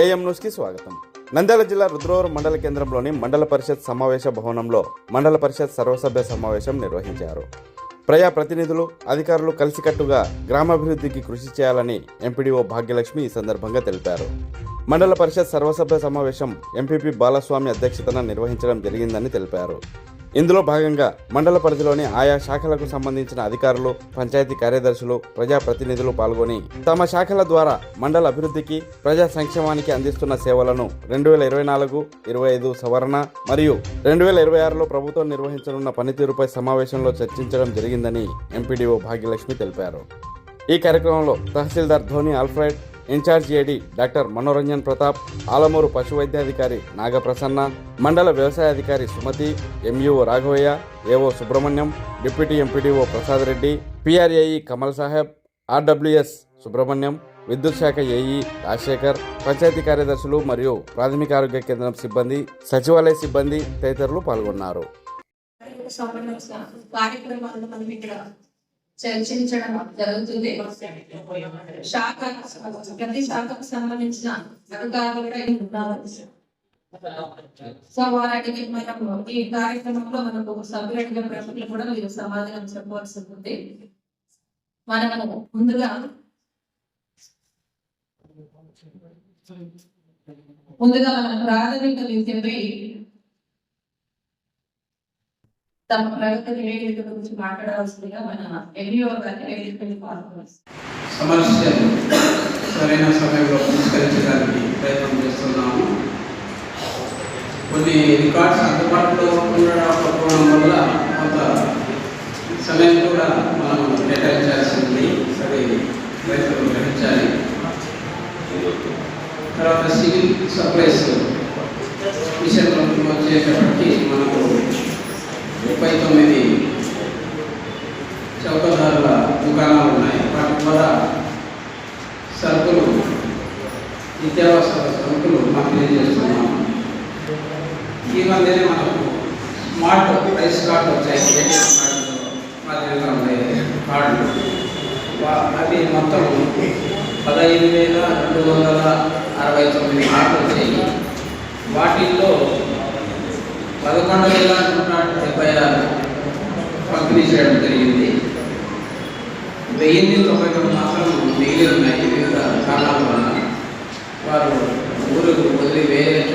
AM న్యూస్కి స్వాగతం. నంద్యాల జిల్లా రుద్రవరం మండల కేంద్రంలోని మండల పరిషత్ సమావేశ భవనంలో మండల పరిషత్ సర్వసభ్య సమావేశం నిర్వహించారు. ప్రజా ప్రతినిధులు అధికారులు కలిసికట్టుగా గ్రామాభివృద్ధికి కృషి చేయాలని ఎంపీడీఓ భాగ్యలక్ష్మి ఈ సందర్భంగా తెలిపారు. మండల పరిషత్ సర్వసభ్య సమావేశం ఎంపీపీ బాలస్వామి అధ్యక్షతన నిర్వహించడం జరిగిందని తెలిపారు. ఇందులో భాగంగా మండల పరిధిలోని ఆయా శాఖలకు సంబంధించిన అధికారులు పంచాయతీ కార్యదర్శులు ప్రజాప్రతినిధులు పాల్గొని తమ శాఖల ద్వారా మండల అభివృద్ధికి ప్రజా సంక్షేమానికి అందిస్తున్న సేవలను రెండు వేల ఇరవై నాలుగు ఇరవై ఐదు సవరణ మరియు రెండు వేల ఇరవై ఆరులో ప్రభుత్వం నిర్వహించనున్న పనితీరుపై సమావేశంలో చర్చించడం జరిగిందని ఎంపీడీఓ భాగ్యలక్ష్మి తెలిపారు. ఈ కార్యక్రమంలో తహసీల్దార్ Dhoni Alfred incharge AD doctor Manoranjan Pratap Alamuru పశు వైద్యాధికారి నాగప్రసన్న మండల వ్యవసాయ అధికారి Sumathi MUO Raghavaiah AO Subrahmanyam deputy MPDO Prasad Reddy PRAE Kamal Saheb RWS Subrahmanyam విద్యుత్ శాఖ ఏఈ రాజశేఖర్ పంచాయతీ కార్యదర్శులు మరియు ప్రాథమిక ఆరోగ్య కేంద్రం సిబ్బంది సచివాలయ సిబ్బంది తదితరులు పాల్గొన్నారు. చర్చించడం జరుగుతుంది. శాఖ ప్రతి శాఖకు సంబంధించిన అధికారులు కూడా ఉన్నారు సో వారికి మనం ఈ కార్యక్రమంలో మనకు సభ్యుడిగా ప్రజలు కూడా మీరు సమాధానం చెప్పవలసి ఉంటుంది. మనము ముందుగా ముందుగా మనం ప్రాథమిక విద్యపై తమ ప్రగతి నివేదిక గురించి మాట్లాడవలసిందిగా మన ఎంఈఓ గారిని నివేదికని పాల్గొన్నారు సమస్యలు సరైన సమయంలో పరిష్కరించడానికి ప్రయత్నం చేస్తున్నాము. కొన్ని రికార్డ్స్ అందుబాటులో ఉండకపోవడం వల్ల కొంత సమయం కూడా మనం కేటాయించాల్సింది. సరే రైతులు గ్రహించాలి. తర్వాత సివిల్ సప్లైస్ విషయంలో వచ్చేటప్పటికి మనకు ముప్పై తొమ్మిది చౌకదారుల దుకాణాలు ఉన్నాయి. వాటి ద్వారా సరుకులు నిత్యావసర సరుకులు పంపిణీ చేస్తున్నాం ఈ మధ్యనే మనకు స్మార్ట్ రైస్ కార్డు వచ్చాయి. ఏటీఎం కార్డు మాదిరిగా ఉన్నాయి కార్డులు. అవి మొత్తం పదహైదు వేల రెండు వందల అరవై తొమ్మిది కార్డులు వచ్చాయి. వాటిల్లో పదకొండు వేల నూట డెబ్బై ఆరు పంపిణీ చేయడం జరిగింది. వెయ్యి తొంభై తొమ్మిది మాత్రం మిగిలి ఉన్నాయి. వివిధ కారణాల వల్ల వారు ఊరు వదిలి వేరే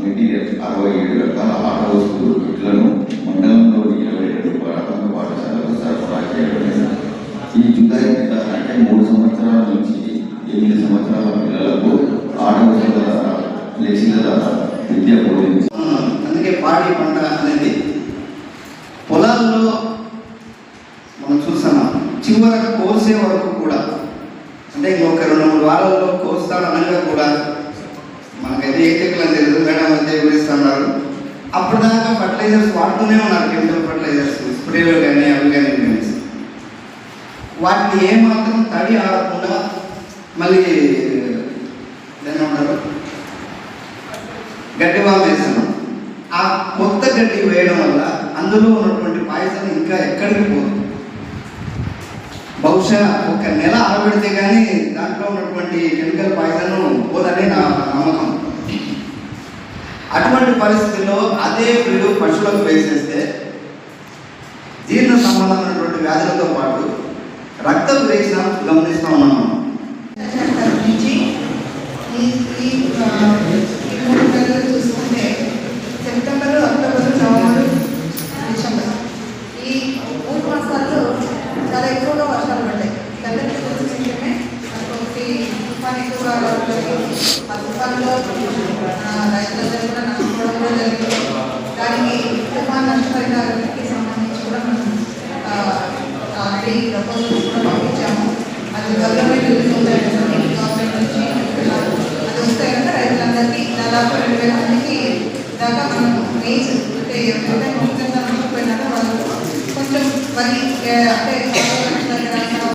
మెటీరియల్ అరవై ఏడు రకాల ఆట వస్తువులు కిట్లను మండలంలోని ఇరవై రెండు ప్రాథమిక పాఠశాలకు సరఫరా చేయబడింది ఈ జుదాయి అంటే మూడు సంవత్సరాల నుంచి ఎనిమిది సంవత్సరాల పిల్లలకు ఆట వస్తువుల ద్వారా ఫ్లెక్సీల ద్వారా విద్య బోధించి అందుకే పాడి పంట అనేది పొలాల్లో మనం చూస్తున్నాం. చివరకు కోసే వరకు కూడా అంటే ఇంకొక రెండు మూడు వారాల్లో కోస్తాడనగా కూడా అప్పుడు దాకా ఫర్టిలైజర్స్ వాడుతూనే ఉన్నారు కెమికల్ ఫర్టిలైజర్స్ స్ప్రేలు కానీ అవి కానీ కానీ వాటిని ఏమాత్రం తడి ఆడకుండా మళ్ళీ దాన్ని ఏమంటారు? గడ్డి వాము వేసాను ఆ కొత్త గడ్డి వేయడం వల్ల అందులో ఉన్నటువంటి పాయసం ఇంకా ఎక్కడికి పోదు. బహుశా ఒక నెల ఆరబెడితే కానీ దాంట్లో ఉన్నటువంటి కెమికల్ పాయిజన్ పోదని నా నమ్మకం. అటువంటి పరిస్థితుల్లో అదే వీడు పశువులకు వేసేస్తే జీర్ణ సంబంధమైనటువంటి వ్యాధులతో పాటు రక్త ప్రేక్షణ గమనిస్తూ ఉన్నాం మనం. నుంచి ఈ చూసుకుంటే సెప్టెంబర్ అక్టోబర్ నవంబర్ డిసెంబర్. ఈ మూడు మాసాల్లో చాలా ఎక్కువగా వర్షాలు పడ్డాయి. అందరికీ తెలిసిన విషయమే మనకి తుఫాన్ ఎక్కువగా ఆ తుఫాన్లో ఆ, రైతులందరూ కూడా నష్టపోవడం కూడా జరిగింది దానికి తుఫాన్ నష్టపరిహారానికి సంబంధించి కూడా మనం ఆల్రెడీ ప్రపోజల్స్ కూడా పంపించాము అది గవర్నమెంట్ గవర్నమెంట్ నుంచి అది వస్తే కనుక రైతులందరికీ దాదాపు రెండు వేల మందికి దాకా మనం మెయిన్స్ అంటే ఎవరైతే ముఖ్యంగా కొంచెం మరి అంటే